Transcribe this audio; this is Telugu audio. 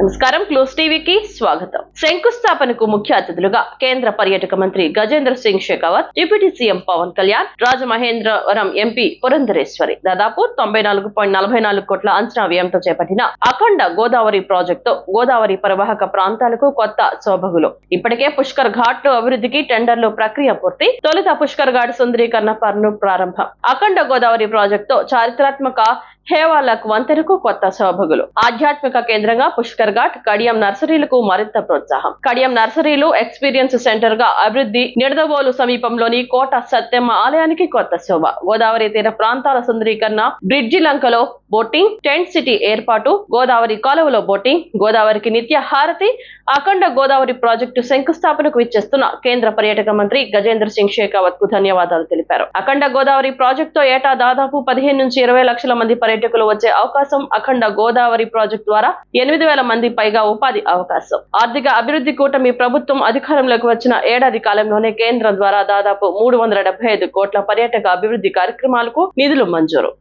నమస్కారం. క్లోజ్ టీవీకి స్వాగతం. శంకుస్థాపనకు ముఖ్య అతిథులుగా కేంద్ర పర్యాటక మంత్రి Gajendra Singh Shekhawat deputy CM Pawan Kalyan Rajamahendravaram MP Purandeswari. దాదాపు తొంభై నాలుగు పాయింట్ నలభై నాలుగు కోట్ల అంచనా వ్యయంతో చేపట్టిన అఖండ గోదావరి ప్రాజెక్టుతో గోదావరి పరివాహక ప్రాంతాలకు కొత్త శోభగులు ఇప్పటికే పుష్కర్ ఘాట్ అభివృద్ధికి టెండర్లు ప్రక్రియ పూర్తి. తొలుత పుష్కర్ ఘాట్ సుందరీకరణ పనులు ప్రారంభం. అఖండ గోదావరి ప్రాజెక్టుతో చారిత్రాత్మక హేవాలక్ వంతెనకు కొత్త శోభగులు. ఆధ్యాత్మిక కేంద్రంగా పుష్కర్ ఘాట్ కడియం నర్సరీలకు మరింత ప్రోత్సాహం. కడియం నర్సరీలు ఎక్స్పీరియన్స్ సెంటర్గా అభివృద్ధి నిడదవోలు సమీపంలోని కోట సత్యమ్మ ఆలయానికి కొత్త శోభ. గోదావరి తీర ప్రాంతాల సుందరీకరణ బ్రిడ్జి లంకలో బోటింగ్ టెంట్ సిటీ ఏర్పాటు గోదావరి కాలువలో బోటింగ్ గోదావరికి నిత్య హారతి అఖండ గోదావరి ప్రాజెక్టు శంకుస్థాపనకు ఇచ్చేస్తున్న కేంద్ర పర్యాటక మంత్రి గజేంద్ర సింగ్ షేకావత్కు ధన్యవాదాలు తెలిపారు. అఖండ గోదావరి ప్రాజెక్టుతో ఏటా దాదాపు పదిహేను నుంచి ఇరవై లక్షల మంది పర్యాటకులు వచ్చే అవకాశం అఖండ గోదావరి ప్రాజెక్టు ద్వారా ఎనిమిది వేల మంది పైగా ఉపాధి అవకాశం. ఆర్థిక అభివృద్ధి కూటమి ప్రభుత్వం అధికారంలోకి వచ్చిన ఏడాది కాలంలోనే కేంద్రం ద్వారా దాదాపు మూడు వందల డెబ్బై ఐదు కోట్ల పర్యాటక అభివృద్ధి కార్యక్రమాలకు నిధులు మంజూరు.